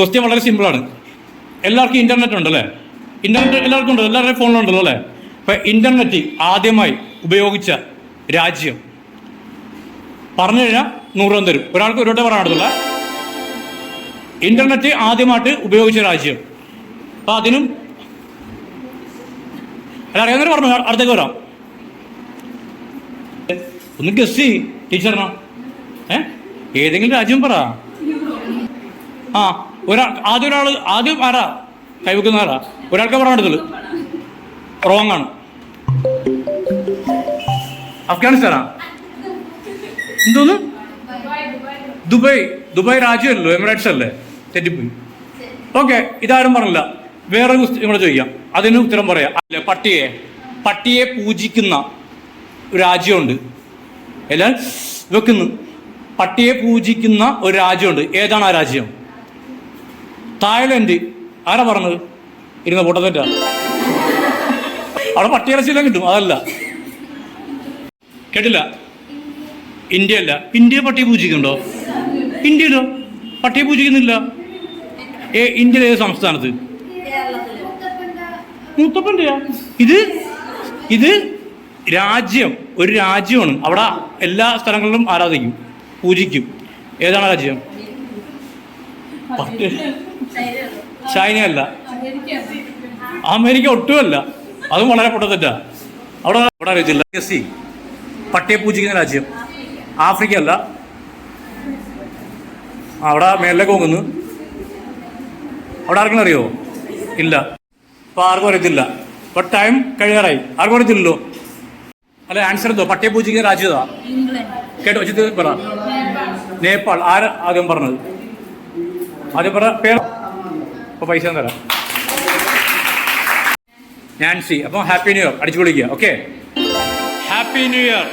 Question വളരെ സിമ്പിളാണ് എല്ലാവർക്കും ഇന്റർനെറ്റ് ഉണ്ടല്ലേ? ഇന്റർനെറ്റ് എല്ലാവർക്കും ഉണ്ടല്ലോ എല്ലാവരുടെയും ഫോണിലുണ്ടല്ലോ അല്ലേ? അപ്പൊ ഇന്റർനെറ്റ് ആദ്യമായി ഉപയോഗിച്ച രാജ്യം. പറഞ്ഞു കഴിഞ്ഞാൽ നൂറ് രൂപ തരും. ഒരാൾക്ക് ഒരു വട്ടം പറയാനുള്ള ഇന്റർനെറ്റ് ആദ്യമായിട്ട് ഉപയോഗിച്ച രാജ്യം. അപ്പൊ അതിനും അല്ല അറിയാവുന്നവർ പറഞ്ഞു അടുത്തേക്ക് വരാം. ഒന്ന് ഗസ് ചെയ് ടീച്ചറിനോ ഏ? ഏതെങ്കിലും രാജ്യം പറ. ആ. ഒരാൾ ആദ്യം ഒരാൾ ആദ്യം ആരാ? കൈവെക്കുന്ന ആരാ? ഒരാൾക്ക് പറയാൻ എടുത്തുള്ളൂ റോങ് ആണ്. അഫ്ഗാനിസ്ഥാനാ? എന്തോന്ന്? ദുബായ്. ദുബായ് രാജ്യമല്ലോ എമിറേറ്റ്സ് അല്ലേ? തെറ്റിപ്പോയി. ഓക്കെ ഇതാരും പറഞ്ഞില്ല. വേറെ ഇവിടെ ചോദിക്കാം. അതിന് ഉത്തരം പറയാം. അല്ലെ പട്ടിയെ. പട്ടിയെ പൂജിക്കുന്ന ഒരു രാജ്യമുണ്ട്. എല്ലാം വെക്കുന്നു. പട്ടിയെ പൂജിക്കുന്ന ഒരു രാജ്യമുണ്ട്. ഏതാണ് ആ രാജ്യം? തായ്ലൻഡ്. ആരാ പറഞ്ഞത്? ഇരുന്ന പൊട്ടത്തെറ്റ അവിടെ പട്ടിയിറച്ചിയെല്ലാം കിട്ടും. അതല്ല. കേട്ടില്ല? ഇന്ത്യ അല്ല. ഇന്ത്യ പട്ടിയെ പൂജിക്കുന്നുണ്ടോ? ഇന്ത്യയിലോ പട്ടിയെ പൂജിക്കുന്നില്ല. ഏ ഇന്ത്യയിലെ ഏത് സംസ്ഥാനത്ത്? മുത്തപ്പന്റെയാ ഇത്? ഇത് രാജ്യം. ഒരു രാജ്യമാണ്. അവിടെ എല്ലാ സ്ഥലങ്ങളിലും ആരാധിക്കും? പൂജിക്കും. ഏതാണ് രാജ്യം? പട്ടി ചൈന അല്ല അമേരിക്ക ഒട്ടുമല്ല. അതും വളരെ പൊട്ടത്തെറ്റാ. അവിടെ അവിടെ അറിയത്തില്ല. സി പട്ടിയെ പൂജിക്കുന്ന രാജ്യം. ആഫ്രിക്ക അല്ല അവിടെ മേലിലേക്ക് പോകുന്നു അവിടെ ആർക്കും അറിയോ? ഇല്ല. അപ്പൊ ആർക്കും അറിയത്തില്ല. ഇപ്പൊ ടൈം കഴിയാറായി. ആർക്കും അറിയത്തില്ലല്ലോ? അല്ല ആൻസർ എന്തോ? പട്ടിയെ പൂജിക്കുന്ന രാജ്യതാ കേട്ടോ വെച്ചിട്ട് പറ. നേപ്പാൾ. ആര് ആദ്യം പറഞ്ഞത്? ആദ്യം പറ പേര്. അപ്പൊ പൈസ തരാം. നാൻസി അപ്പോൾ ഹാപ്പി ന്യൂ ഇയർ അടിച്ചു വിളിക്കുക ഓക്കെ ഹാപ്പി ന്യൂ ഇയർ